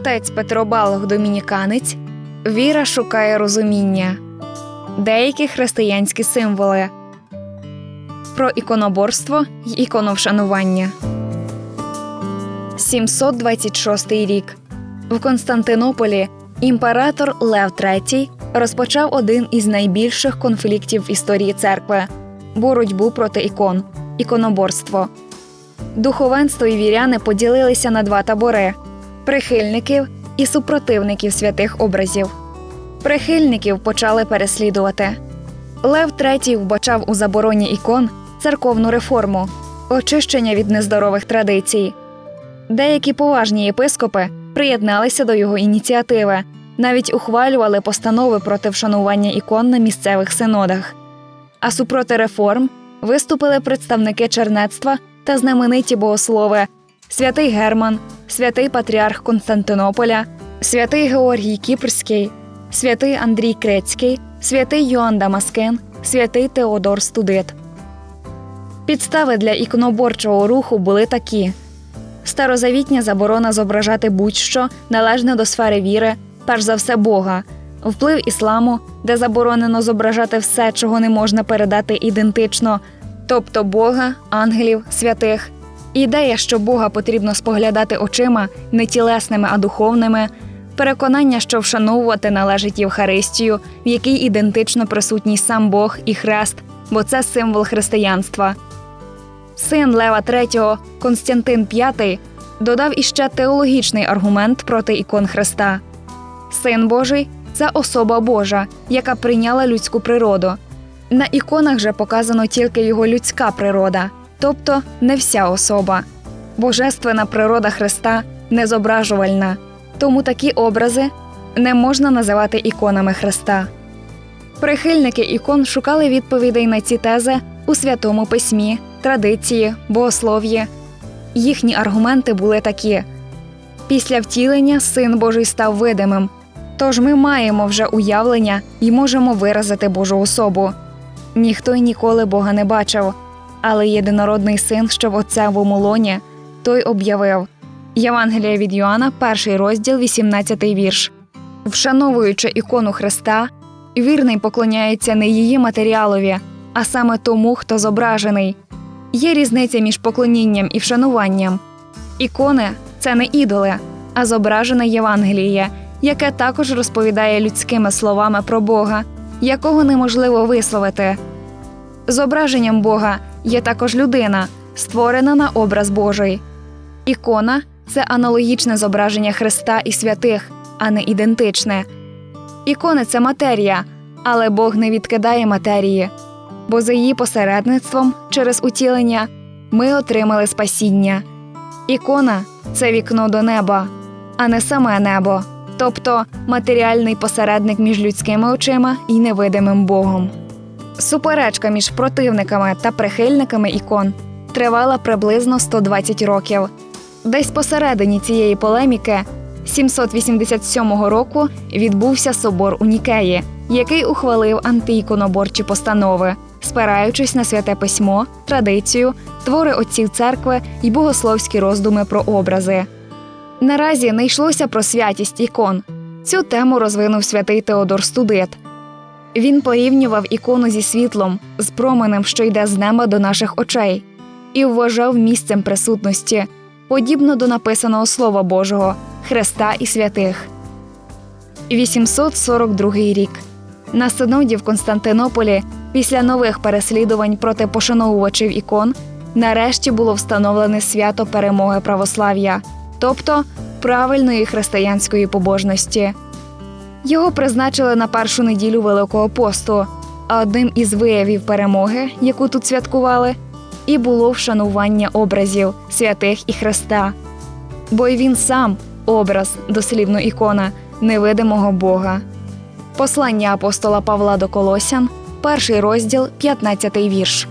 Отець Петро Балох Домініканець. Віра шукає розуміння. Деякі християнські символи. Про іконоборство й іконовшанування. 726 рік. В Константинополі імператор Лев III розпочав один із найбільших конфліктів в історії церкви боротьбу проти ікон іконоборство. Духовенство і віряни поділилися на два табори прихильників і супротивників святих образів. Прихильників почали переслідувати. Лев III вбачав у забороні ікон церковну реформу, очищення від нездорових традицій. Деякі поважні єпископи приєдналися до його ініціативи, навіть ухвалювали постанови проти вшанування ікон на місцевих синодах. А супроти реформ виступили представники чернецтва та знамениті богослови святий Герман, святий патріарх Константинополя, святий Георгій Кіпрський, святий Андрій Крецький, святий Йоанн Дамаскин, святий Теодор Студит. Підстави для іконоборчого руху були такі: старозавітня заборона зображати будь-що належне до сфери віри, перш за все Бога, вплив ісламу, де заборонено зображати все, чого не можна передати ідентично, тобто Бога, ангелів, святих. Ідея, що Бога потрібно споглядати очима не тілесними, а духовними, переконання, що вшановувати належить Євхаристію, в якій ідентично присутній сам Бог і хрест, бо це символ християнства. Син Лева III, Константин V, додав іще теологічний аргумент проти ікон Христа. Син Божий це особа Божа, яка прийняла людську природу. На іконах же показано тільки його людська природа, тобто не вся особа. Божественна природа Христа незображувальна, тому такі образи не можна називати іконами Христа. Прихильники ікон шукали відповідей на ці тези у святому письмі, традиції, богослов'ї. Їхні аргументи були такі: після втілення син Божий став видимим, тож ми маємо вже уявлення і можемо виразити Божу особу. Ніхто й ніколи Бога не бачив, але єдинородний син, що в отцевому лоні, той об'явив. Євангелія від Йоанна, перший розділ, 18 вірш. Вшановуючи ікону Христа, вірний поклоняється не її матеріалові, а саме тому, хто зображений. Є різниця між поклонінням і вшануванням. Ікони це не ідоли, а зображене Євангеліє, яке також розповідає людськими словами про Бога, якого неможливо висловити. Зображенням Бога є також людина, створена на образ Божий. Ікона це аналогічне зображення Христа і святих, а не ідентичне. Ікони це матерія, але Бог не відкидає матерії, бо за її посередництвом через утілення ми отримали спасіння. Ікона це вікно до неба, а не саме небо, тобто матеріальний посередник між людськими очима і невидимим Богом. Суперечка між противниками та прихильниками ікон тривала приблизно 120 років. Десь посередині цієї полеміки 787 року відбувся собор у Нікеї, який ухвалив антиіконоборчі постанови, спираючись на святе письмо, традицію, твори отців церкви і богословські роздуми про образи. Наразі не йшлося про святість ікон. Цю тему розвинув святий Теодор Студит. Він порівнював ікону зі світлом, з променем, що йде з неба до наших очей, і вважав місцем присутності, подібно до написаного Слова Божого, Христа і святих. 842 рік. На синоді в Константинополі після нових переслідувань проти пошановувачів ікон нарешті було встановлене свято перемоги православ'я, тобто правильної християнської побожності. Його призначили на першу неділю Великого посту, а одним із виявів перемоги, яку тут святкували, і було вшанування образів святих і Христа. Бо й він сам образ, дослівно ікона невидимого Бога. Послання апостола Павла до Колосян, перший розділ, 15 вірш.